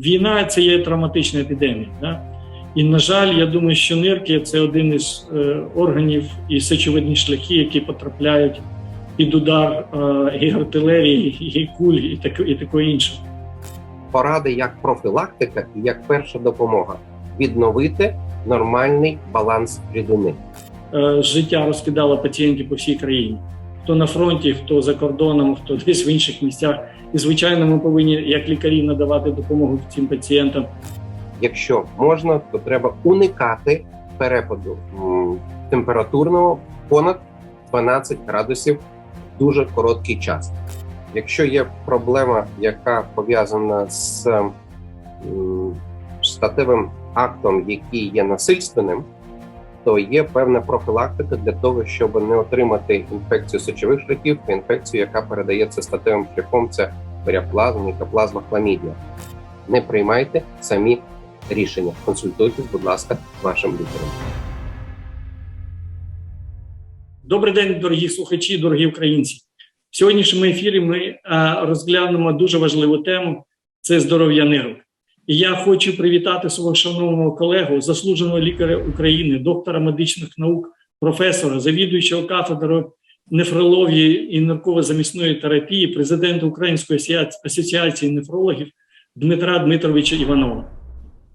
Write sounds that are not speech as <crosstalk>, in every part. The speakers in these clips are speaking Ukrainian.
війна це є травматична епідемія. Да? І, на жаль, я думаю, що нирки це один із е, органів і сечовидні шляхи, які потрапляють під удар е, і артилерії, і куль, і таке, і такого іншого. Поради як профілактика і як перша допомога відновити нормальний баланс рідини. Е, життя розкидало пацієнтів по всій країні. Хто на фронті, хто за кордоном, хто десь в інших місцях. І звичайно, ми повинні як лікарі надавати допомогу цим пацієнтам. Якщо можна, то треба уникати перепаду температурного понад 12 градусів в дуже короткий час. Якщо є проблема, яка пов'язана з статевим актом, який є насильственним, то є певна профілактика для того, щоб не отримати інфекцію сечових шляхів, інфекцію, яка передається статевим шляхом, це періплазма, мікоплазма, хламідія. Не приймайте самі рішення. Консультуйтесь, будь ласка, з вашим лікарем. Добрий день, дорогі слухачі, дорогі українці. В сьогоднішньому ефірі ми е, розглянемо дуже важливу тему це здоров'я нирок. І я хочу привітати свого шановного колегу, заслуженого лікаря України, доктора медичних наук, професора, завідуючого кафедрою нефрології і нирково-замісної терапії, президента Української асоціації нефрологів Дмитра Дмитровича Іванова.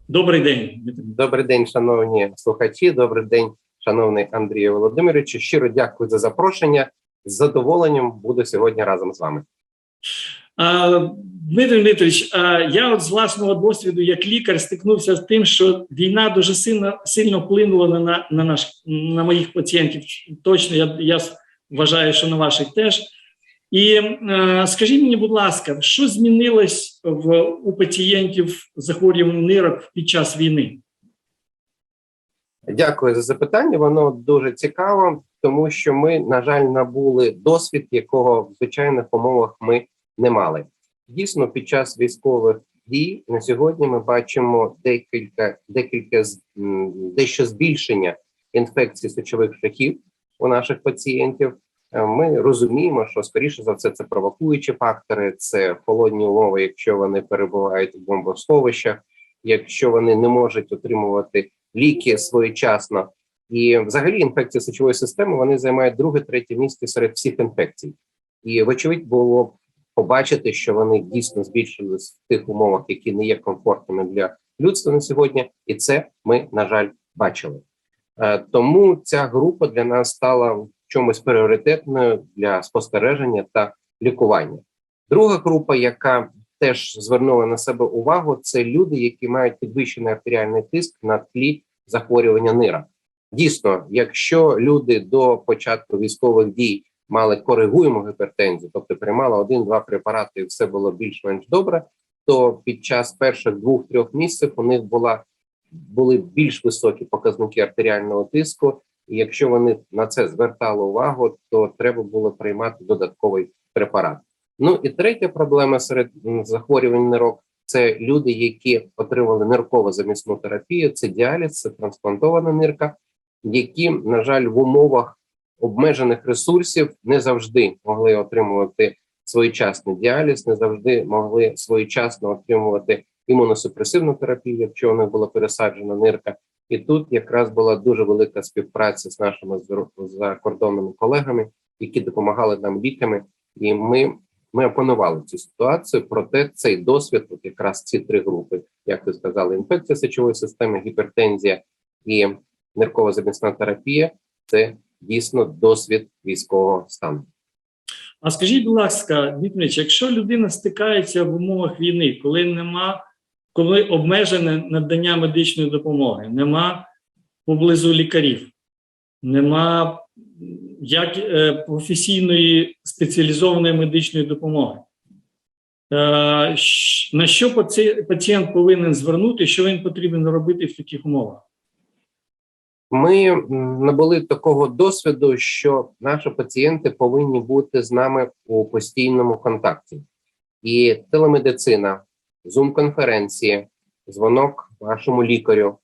Добрий день, Дмитро. Добрий день, шановні слухачі. Добрий день, шановний Андрію Володимировичу. Щиро дякую за запрошення. З задоволенням буду сьогодні разом з вами. А, Дмитро Дмитрович, я от з власного досвіду як лікар стикнувся з тим, що війна дуже сильно сильно вплинула на, на наш на моїх пацієнтів. Точно я, я вважаю, що на ваших теж. І скажіть мені, будь ласка, що змінилось в у пацієнтів захворювань нирок під час війни? Дякую за запитання. Воно дуже цікаво, тому що ми, на жаль, набули досвід, якого в звичайних умовах ми не мали. Дійсно, під час військових дій на сьогодні ми бачимо декілька декілька дещо збільшення інфекцій сечових шляхів у наших пацієнтів. Е, Ми розуміємо, що скоріше за все це провокуючі фактори, це холодні умови, якщо вони перебувають в бомбосховищах, якщо вони не можуть отримувати ліки своєчасно. І взагалі інфекції сечової системи вони займають друге, третє місце серед всіх інфекцій. І вочевидь було б побачити, що вони дійсно збільшились в тих умовах, які не є комфортними для людства на сьогодні, і це ми на жаль бачили. Е, Тому ця група для нас стала чомусь пріоритетною для спостереження та лікування. Друга група, яка теж звернула на себе увагу, це люди, які мають підвищений артеріальний тиск на тлі захворювання нира. Дійсно, якщо люди до початку військових дій мали коригуємо гіпертензію, тобто приймали один-два препарати, і все було більш-менш добре, то під час перших двох-трьох місяців у них була були більш високі показники артеріального тиску. І якщо вони на це звертали увагу, то треба було приймати додатковий препарат. Ну і третя проблема серед захворювань нирок це люди, які отримали нирково замісну терапію, це діаліз, це трансплантована нирка, які, на жаль, в умовах обмежених ресурсів не завжди могли отримувати своєчасний діаліз, не завжди могли своєчасно отримувати імуносупресивну терапію, якщо у них була пересаджена нирка. І тут якраз була дуже велика співпраця з нашими закордонними колегами, які допомагали нам ліками, і ми, ми опанували цю ситуацію. Проте цей досвід, от якраз ці три групи, як ви сказали, інфекція сечової системи, гіпертензія і ниркова замісна терапія це дійсно досвід військового стану. А скажіть, будь ласка, Дмитрович, якщо людина стикається в умовах війни, коли нема, коли обмежене надання медичної допомоги, нема поблизу лікарів, нема як е, професійної спеціалізованої медичної допомоги. Е, на що паці- пацієнт повинен звернути, що він потрібен робити в таких умовах? Ми набули такого досвіду, що наші пацієнти повинні бути з нами у постійному контакті, і телемедицина, зум-конференції, дзвонок вашому лікарю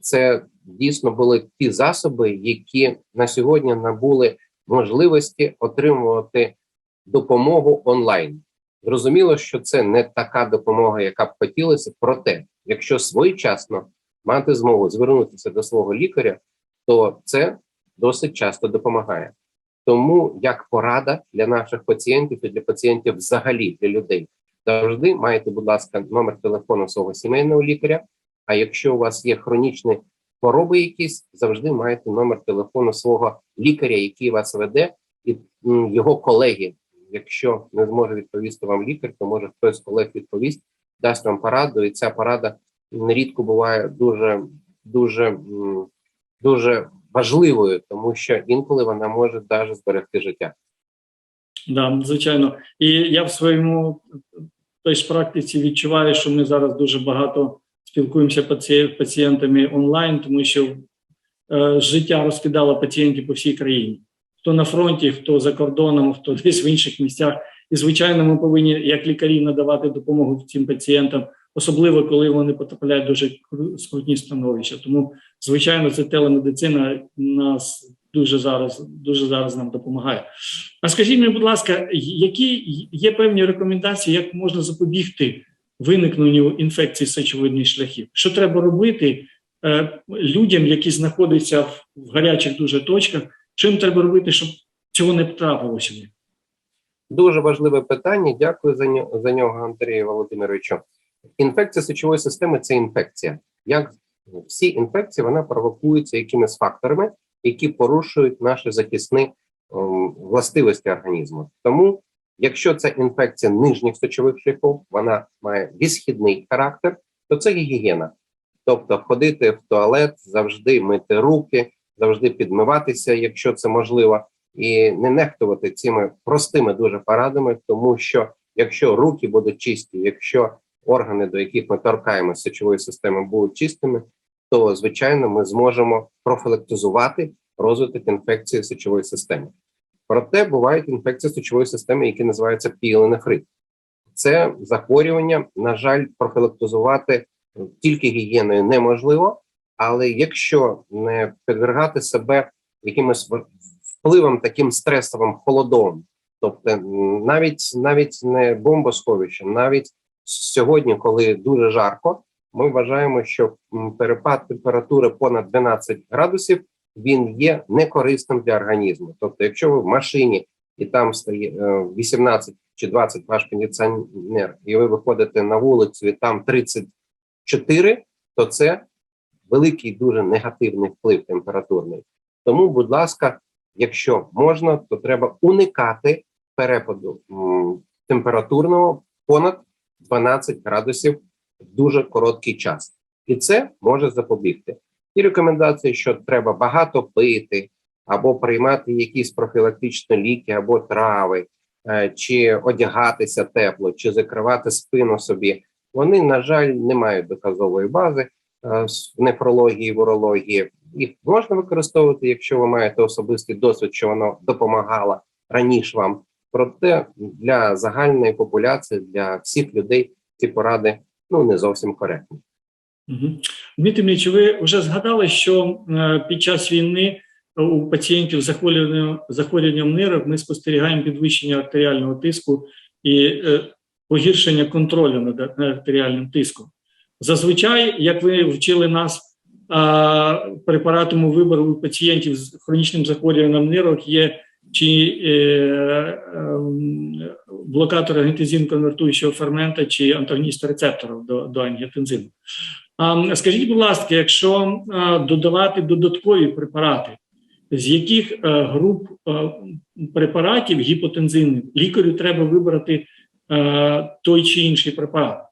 це дійсно були ті засоби, які на сьогодні набули можливості отримувати допомогу онлайн. Зрозуміло, що це не така допомога, яка б хотілося. Проте, якщо своєчасно мати змогу звернутися до свого лікаря, то це досить часто допомагає. Тому як порада для наших пацієнтів і для пацієнтів взагалі для людей, завжди маєте, будь ласка, номер телефону свого сімейного лікаря. А якщо у вас є хронічні хвороби, якісь завжди маєте номер телефону свого лікаря, який вас веде, і його колеги. Якщо не зможе відповісти вам лікар, то може хтось з колег відповість, дасть вам пораду, і ця порада нерідко буває дуже, дуже, дуже важливою, тому що інколи вона може навіть зберегти життя. Да, звичайно. І я в своєму той ж практиці відчуваю, що ми зараз дуже багато спілкуємося паці- пацієнтами онлайн, тому що е, життя розкидало пацієнтів по всій країні. Хто на фронті, хто за кордоном, хто десь в інших місцях. І, звичайно, ми повинні, як лікарі, надавати допомогу цим пацієнтам, особливо коли вони потрапляють в дуже скрутні становища. Тому, звичайно, це телемедицина нас дуже зараз, дуже зараз нам допомагає. А скажіть мені, будь ласка, які є певні рекомендації, як можна запобігти виникненню інфекції сечовидних шляхів? Що треба робити е, людям, які знаходяться в, в гарячих дуже точках? Чим треба робити, щоб цього не трапилося? Дуже важливе питання. Дякую за нього за нього, Андрію Володимировичу. Інфекція сечової системи це інфекція. Як всі інфекції, вона провокується якимись факторами, які порушують наші захисні ем, властивості організму. Тому, якщо це інфекція нижніх сечових шляхів, вона має відсхідний характер, то це гігієна. Тобто ходити в туалет, завжди мити руки, завжди підмиватися, якщо це можливо, і не нехтувати цими простими дуже порадами, тому що якщо руки будуть чисті, якщо органи, до яких ми торкаємося сечової системи, будуть чистими, то звичайно ми зможемо профілактизувати розвиток інфекції сечової системи. Проте бувають інфекції сечової системи, які називаються піленефрит. Це захворювання, на жаль, профілактизувати тільки гігієною неможливо, але якщо не підвергати себе якимось впливом таким стресовим холодом, тобто навіть навіть не бомбосховищем, навіть сьогодні, коли дуже жарко, ми вважаємо, що перепад температури понад 12 градусів він є некорисним для організму. Тобто, якщо ви в машині і там стає е, 18 чи 20 ваш кондиціонер, і ви виходите на вулицю, і там 34, то це великий дуже негативний вплив температурний. Тому, будь ласка, якщо можна, то треба уникати перепаду температурного понад 12 градусів в дуже короткий час, і це може запобігти. І рекомендації, що треба багато пити, або приймати якісь профілактичні ліки, або трави, е, чи одягатися тепло, чи закривати спину собі. Вони, на жаль, не мають доказової бази е, в нефрології, в урології. Їх можна використовувати, якщо ви маєте особистий досвід, що воно допомагало раніше вам. Проте для загальної популяції, для всіх людей ці поради ну не зовсім коректні. Дмитрий Ильич, ви вже згадали, що е, під час війни у пацієнтів з захворюванням, нирок ми спостерігаємо підвищення артеріального тиску і е, погіршення контролю над артеріальним тиском. Зазвичай, як ви вчили нас, препаратами вибору у пацієнтів з хронічним захворюванням нирок є чи е, ем, блокатор ангітензин-конвертуючого фермента, чи антагоніст рецепторів до, до ангітензину. А, скажіть, будь ласка, якщо а, додавати додаткові препарати, з яких а, груп а, препаратів гіпотензинних лікарю треба вибрати а, той чи інший препарат?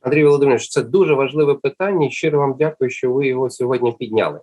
Андрій Володимирович, це дуже важливе питання. Щиро вам дякую, що ви його сьогодні підняли.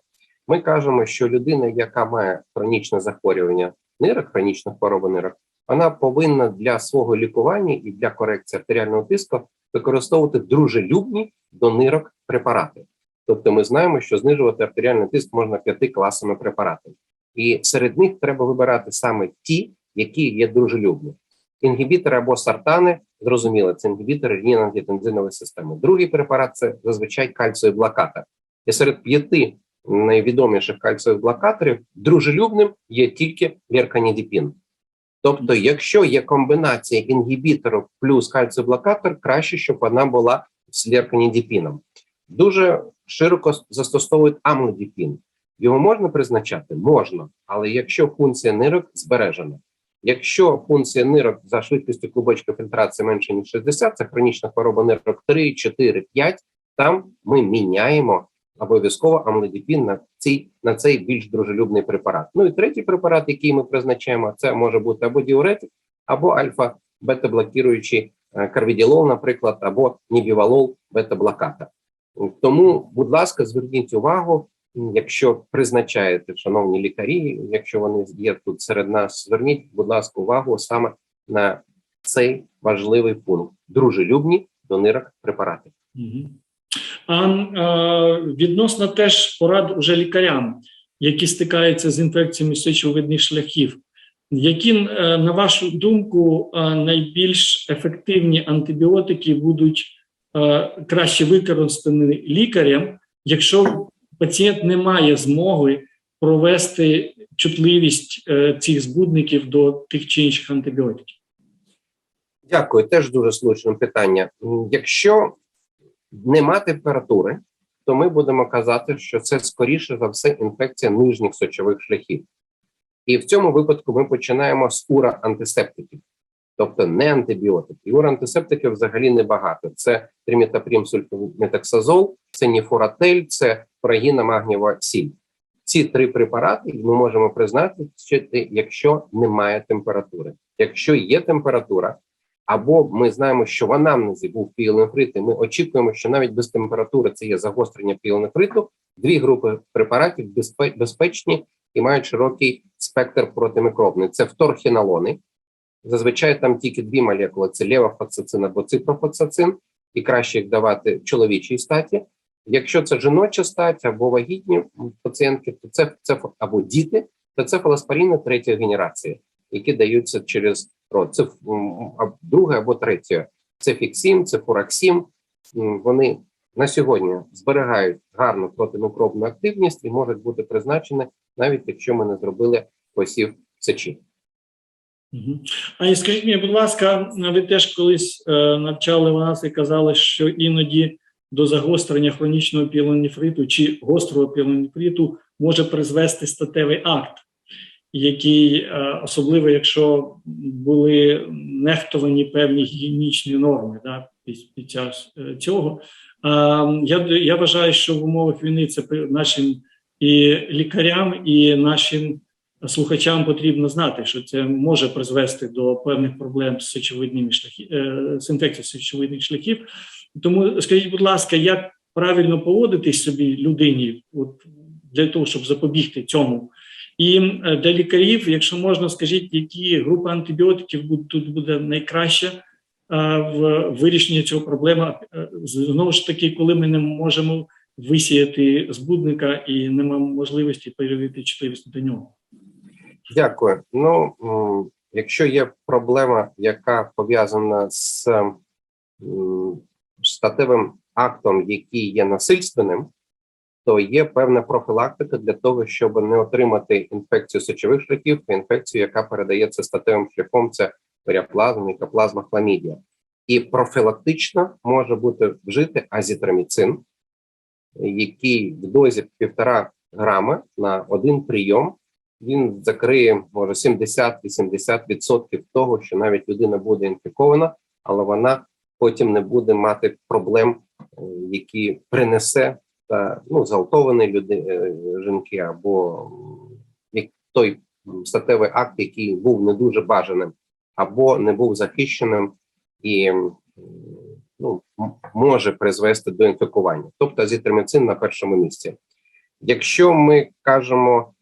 Ми кажемо, що людина, яка має хронічне захворювання нирок, хронічна хвороба нирок, вона повинна для свого лікування і для корекції артеріального тиску використовувати дружелюбні до нирок препарати. Тобто, ми знаємо, що знижувати артеріальний тиск можна п'яти класами препаратів, і серед них треба вибирати саме ті, які є дружелюбні. Інгібітори або сартани, зрозуміло, це інгібітори ренін-ангітензинової системи. Другий препарат це зазвичай кальцієвий блокатор. І серед п'яти найвідоміших кальцієвих блокаторів дружелюбним є тільки лерканідіпін. Тобто, якщо є комбінація інгібітору плюс кальціблокатор, краще, щоб вона була з лерканідіпіном. Дуже широко застосовують амлодіпін. Його можна призначати? Можна, але якщо функція нирок збережена. Якщо функція нирок за швидкістю клубочка фільтрації менше ніж 60, це хронічна хвороба нирок 3, 4, 5, там ми міняємо обов'язково амлодіпін на цей, на цей більш дружелюбний препарат. Ну і третій препарат, який ми призначаємо, це може бути або діуретик, або альфа-бета-блокіруючий е, карвіділол, наприклад, або нібівалол бета-блокатор. Тому, будь ласка, зверніть увагу, якщо призначаєте, шановні лікарі, якщо вони є тут серед нас, зверніть, будь ласка, увагу саме на цей важливий пункт дружелюбні до нирок препарати. Угу. А е, відносно теж порад уже лікарям, які стикаються з інфекціями сечовидних шляхів, які, е, на вашу думку, е, найбільш ефективні антибіотики будуть краще використані лікарем, якщо пацієнт не має змоги провести чутливість цих збудників до тих чи інших антибіотиків? Дякую, теж дуже слушне питання. Якщо нема температури, то ми будемо казати, що це скоріше за все інфекція нижніх сочових шляхів. І в цьому випадку ми починаємо з ура антисептиків, тобто не антибіотики. Ура антисептиків взагалі небагато. Це тримітапрім сульфаметаксазол, це ніфуратель, це фурагіна магнієва сіль. Ці три препарати ми можемо призначити, якщо немає температури. Якщо є температура, або ми знаємо, що в анамнезі був піелонефрит, і ми очікуємо, що навіть без температури це є загострення піелонефриту, дві групи препаратів безпе- безпечні і мають широкий спектр протимікробний. Це вторхінолони. Зазвичай там тільки дві молекули: це левофлоксацин або ципрофлоксацин, і краще їх давати чоловічій статі. Якщо це жіноча стать або вагітні пацієнтки, то це, це або діти, то це фалоспоріни третьої генерації, які даються через. Це друге або третє. Це фіксім, це фураксім. Вони на сьогодні зберігають гарну протимікробну активність і можуть бути призначені, навіть якщо ми не зробили посів сечі. А скажіть мені, будь ласка, ви теж колись е, навчали вас і казали, що іноді до загострення хронічного пілонефриту чи гострого пілонефриту може призвести статевий акт, який, е, особливо якщо були нехтовані певні гігієнічні норми да, під, час е, цього. А, я, я вважаю, що в умовах війни це нашим і лікарям, і нашим слухачам потрібно знати, що це може призвести до певних проблем з сечовидними шляхи, е, з інфекцією сечовидних шляхів. Тому скажіть, будь ласка, як правильно поводитись собі людині, от для того, щоб запобігти цьому? І е, для лікарів, якщо можна, скажіть, які групи антибіотиків тут буде найкраще в вирішенні цього проблеми? Е, Знову ж таки, коли ми не можемо висіяти збудника і не маємо можливості перевірити чутливість до нього. Дякую. Ну, якщо є проблема, яка пов'язана з статевим актом, який є насильственним, то є певна профілактика для того, щоб не отримати інфекцію сечових шляхів, інфекцію, яка передається статевим шляхом, це періаплазма, мікоплазма, хламідія. І профілактично може бути вжити азітроміцин, який в дозі півтора грама на один прийом він закриє може 70-80% того, що навіть людина буде інфікована, але вона потім не буде мати проблем, е, які принесе та ну зґвалтовані люди е, жінки, або той статевий акт, який був не дуже бажаним, або не був захищеним і ну, може призвести до інфікування. Тобто азітроміцин на першому місці. Якщо ми кажемо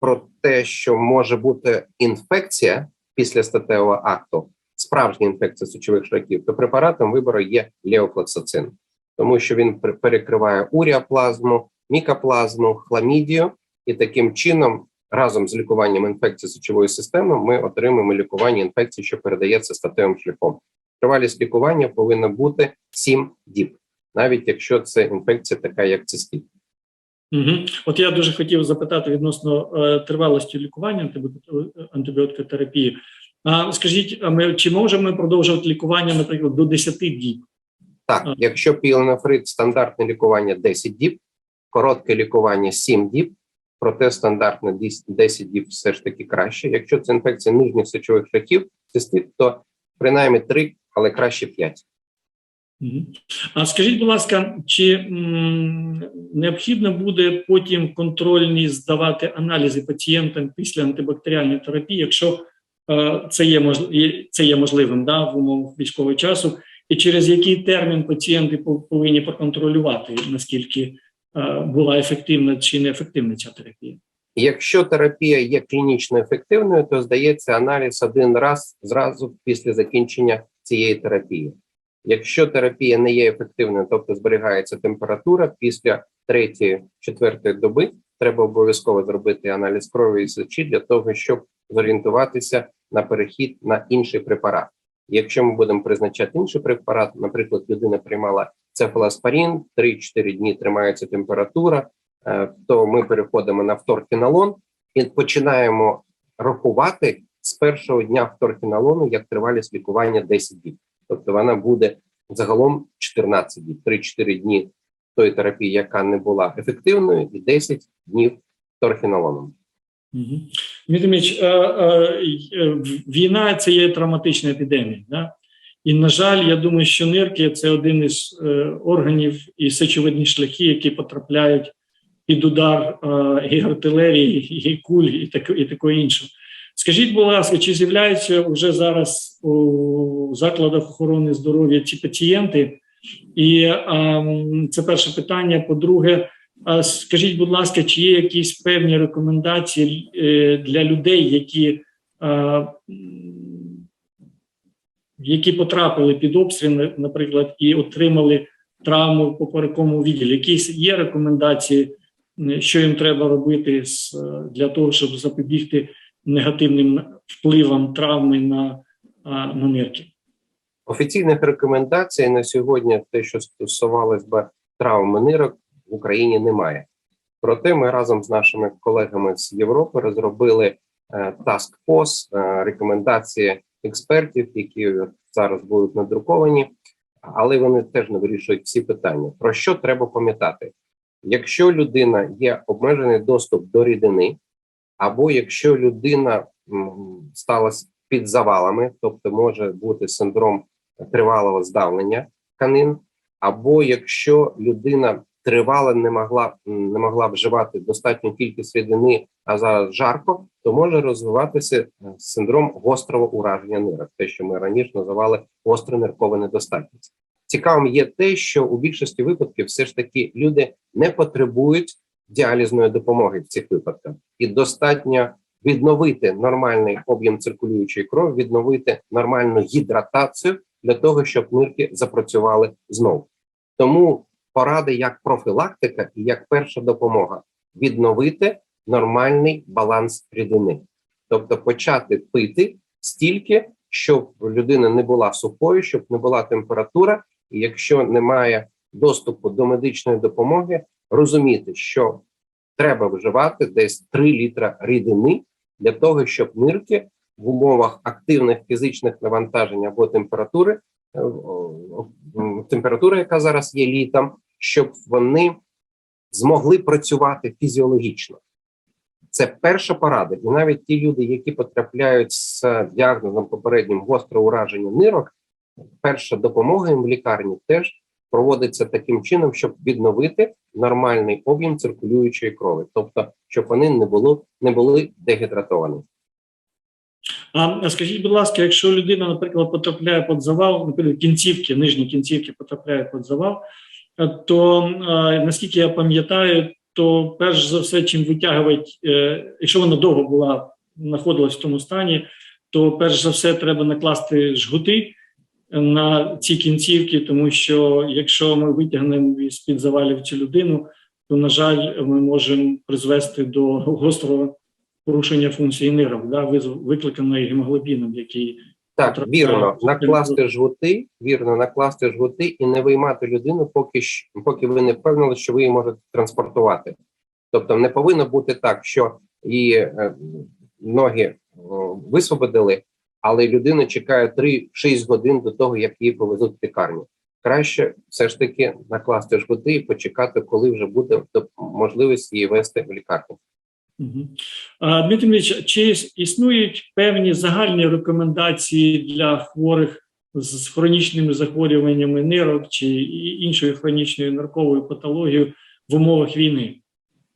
про те, що може бути інфекція після статевого акту, справжня інфекція сечових шляхів, то препаратом вибору є леофлоксацин, тому що він пер- перекриває уріаплазму, мікоплазму, хламідію, і таким чином, разом з лікуванням інфекції сечової системи, ми отримуємо лікування інфекції, що передається статевим шляхом. Тривалість лікування повинна бути 7 діб, навіть якщо це інфекція така, як цистит. Угу. От я дуже хотів запитати відносно е, тривалості лікування антибіот- антибіотикотерапії. А скажіть, а ми чи можемо ми продовжувати лікування, наприклад, до 10 діб? Так, якщо піленофрит стандартне лікування 10 діб, коротке лікування 7 діб, проте стандартне 10 діб все ж таки краще. Якщо це інфекція нижніх сечових шляхів, цистит, то принаймні 3, але краще 5. А скажіть, будь ласка, чи м, необхідно буде потім контрольні здавати аналізи пацієнтам після антибактеріальної терапії, якщо е, це є мож, є- це є можливим да, в умовах військового часу, і через який термін пацієнти повинні проконтролювати, наскільки е, була ефективна чи неефективна ця терапія? Якщо терапія є клінічно ефективною, то здається аналіз один раз зразу після закінчення цієї терапії. Якщо терапія не є ефективною, тобто зберігається температура після третьої, четвертої доби, треба обов'язково зробити аналіз крові і сечі для того, щоб зорієнтуватися на перехід на інший препарат. Якщо ми будемо призначати інший препарат, наприклад, людина приймала цефалоспорін, 3-4 дні тримається температура, е, то ми переходимо на вторфінолон і починаємо рахувати з першого дня вторфінолону як тривалість лікування 10 діб. Тобто вона буде загалом 14 діб, 3-4 дні тої терапії, яка не була ефективною, і 10 днів торфінолоном. Угу. Дмитрич, е, війна це є травматична епідемія. Да? І, на жаль, я думаю, що нирки це один із е, органів і сечовидні шляхи, які потрапляють під удар і артилерії, і куль, і таке, і такого іншого. Скажіть, будь ласка, чи з'являються вже зараз у закладах охорони здоров'я ці пацієнти? І це перше питання. По-друге, а Скажіть, будь ласка, чи є якісь певні рекомендації е, для людей, які, е, які потрапили під обстріл, наприклад, і отримали травму в поперековому відділі? Якісь є рекомендації, що їм треба робити для того, щоб запобігти негативним впливам травми на, на нирки? Офіційних рекомендацій на сьогодні, те, що стосувалось би травми нирок, в Україні немає. Проте ми разом з нашими колегами з Європи розробили е, Task Force, е, рекомендації експертів, які зараз будуть надруковані, але вони теж не вирішують всі питання. Про що треба пам'ятати? Якщо людина є обмежений доступ до рідини, або якщо людина м, сталася під завалами, тобто може бути синдром тривалого здавлення тканин, або якщо людина тривало не могла не могла вживати достатню кількість рідини, а зараз жарко, то може розвиватися е, синдром гострого ураження нирок, те, що ми раніше називали гостра ниркова недостатність. Цікавим є те, що у більшості випадків все ж таки люди не потребують діалізної допомоги в цих випадках, і достатньо відновити нормальний об'єм циркулюючої крові, відновити нормальну гідратацію для того, щоб нирки запрацювали знову. Тому поради як профілактика і як перша допомога відновити нормальний баланс рідини, тобто почати пити стільки, щоб людина не була сухою, щоб не була температура, і якщо немає доступу до медичної допомоги, розуміти, що треба вживати десь 3 літра рідини для того, щоб нирки в умовах активних фізичних навантажень або температури, температура, яка зараз є літом, щоб вони змогли працювати фізіологічно. Це перша порада, і навіть ті люди, які потрапляють з діагнозом попереднім гостре ураження нирок, перша допомога їм в лікарні теж проводиться таким чином, щоб відновити нормальний об'єм циркулюючої крові, тобто щоб вони не було не були дегідратовані. А скажіть, будь ласка, якщо людина, наприклад, потрапляє під завал, наприклад, кінцівки, нижні кінцівки потрапляють під завал, то наскільки я пам'ятаю, то перш за все, чим витягувати, е, якщо вона довго була знаходилась в тому стані, то перш за все треба накласти жгути на ці кінцівки, тому що якщо ми витягнемо із під завалів цю людину, то на жаль, ми можемо призвести до гострого порушення функції нирок, да, викликаної гемоглобіном, який Так, вірно, накласти жгути, вірно, накласти жгути і не виймати людину, поки поки ви не впевнили, що ви її можете транспортувати. Тобто не повинно бути так, що її е, ноги висвободили, але людина чекає 3-6 годин до того, як її повезуть в лікарню. Краще все ж таки накласти жгути і почекати, коли вже буде можливість її вести в лікарню. Дмитро Ілліч, чи існують певні загальні рекомендації для хворих з хронічними захворюваннями нирок чи іншою хронічною нарковою патологією в умовах війни?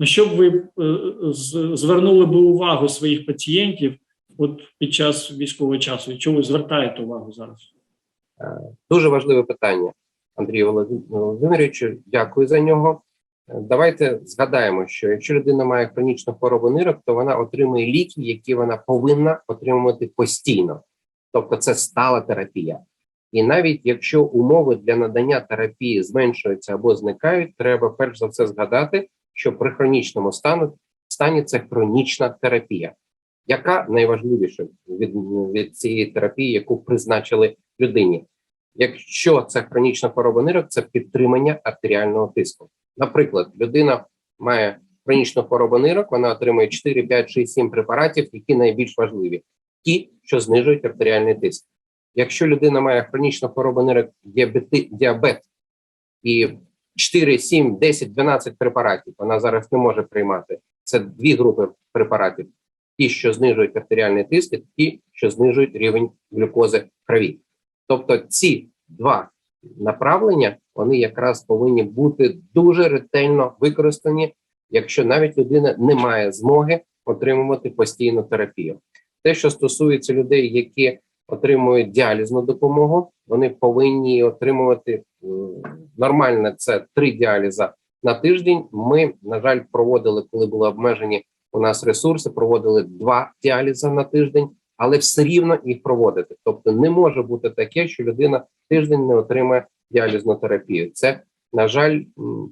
На що б ви е, звернули би увагу своїх пацієнтів от під час військового часу? І чого ви звертаєте увагу зараз? Дуже важливе питання, Андрію Володимировичу. Дякую за нього. Давайте згадаємо, що якщо людина має хронічну хворобу нирок, то вона отримує ліки, які вона повинна отримувати постійно, тобто це стала терапія. І навіть якщо умови для надання терапії зменшуються або зникають, треба перш за все згадати, що при хронічному стану стані це хронічна терапія, яка найважливіша від, від цієї терапії, яку призначили людині. Якщо це хронічна хвороба нирок, це підтримання артеріального тиску. Наприклад, людина має хронічну хворобу нирок, вона отримує 4, 5, 6, 7 препаратів, які найбільш важливі, ті, що знижують артеріальний тиск. Якщо людина має хронічну хворобу нирок, діабет і 4, 7, 10, 12 препаратів, вона зараз не може приймати. Це дві групи препаратів: ті, що знижують артеріальний тиск, і ті, що знижують рівень глюкози в крові. Тобто ці два направлення вони якраз повинні бути дуже ретельно використані, якщо навіть людина не має змоги отримувати постійну терапію. Те, що стосується людей, які отримують діалізну допомогу, вони повинні отримувати м, нормально це три діаліза на тиждень. Ми, на жаль, проводили, коли були обмежені у нас ресурси, проводили два діаліза на тиждень але все рівно їх проводити. Тобто не може бути таке, що людина тиждень не отримає діалізну терапію. Це, на жаль,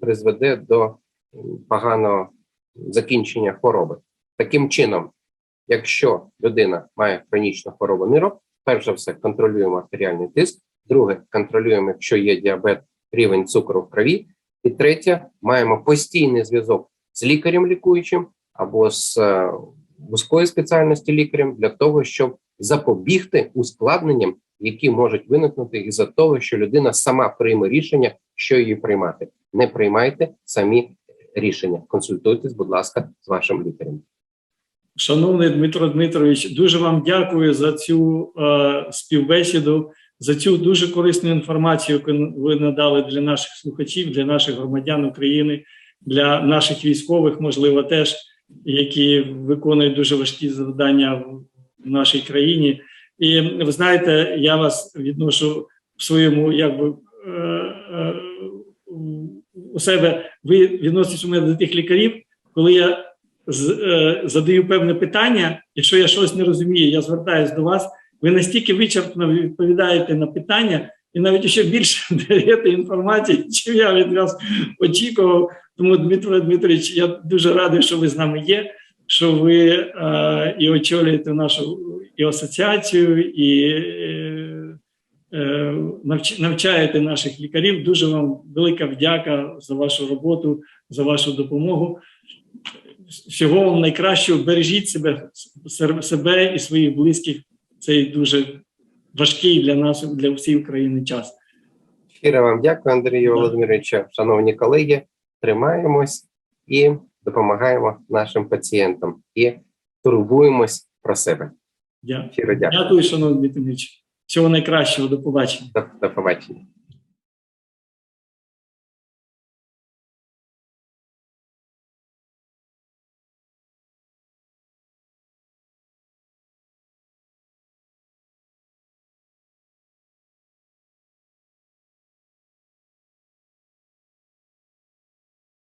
призведе до поганого закінчення хвороби. Таким чином, якщо людина має хронічну хворобу нирок, перш за все контролюємо артеріальний тиск, друге контролюємо, якщо є діабет, рівень цукру в крові, і третє, маємо постійний зв'язок з лікарем лікуючим або з е, вузької спеціальності лікарем для того, щоб запобігти ускладненням, які можуть виникнути із-за того, що людина сама прийме рішення, що її приймати. Не приймайте самі рішення. Консультуйтесь, будь ласка, з вашим лікарем. Шановний Дмитро Дмитрович, дуже вам дякую за цю е, співбесіду, за цю дуже корисну інформацію, яку ви надали для наших слухачів, для наших громадян України, для наших військових, можливо, теж, які виконують дуже важкі завдання в нашій країні. І ви знаєте, я вас відношу в своєму, якби е, е, у себе. Ви відноситесь у мене до тих лікарів, коли я е, задаю певне питання, якщо я щось не розумію, я звертаюся до вас. Ви настільки вичерпно відповідаєте на питання, і навіть ще більше <laughs> даєте інформації, чим я від вас очікував. Тому, Дмитро Дмитрович, я дуже радий, що ви з нами є, що ви е, і очолюєте нашу і асоціацію, і е, е, навч, навчаєте наших лікарів. Дуже вам велика вдяка за вашу роботу, за вашу допомогу. Всього вам найкращого. Бережіть себе, себе і своїх близьких. Цей дуже важкий для нас, для всієї України час. Щиро вам дякую, Андрію. Володимировичу. Шановні колеги, тримаємось і допомагаємо нашим пацієнтам і турбуємось про себе. Дякую. Дякую, шановний Дмитро Всього найкращого, до побачення. До, до побачення.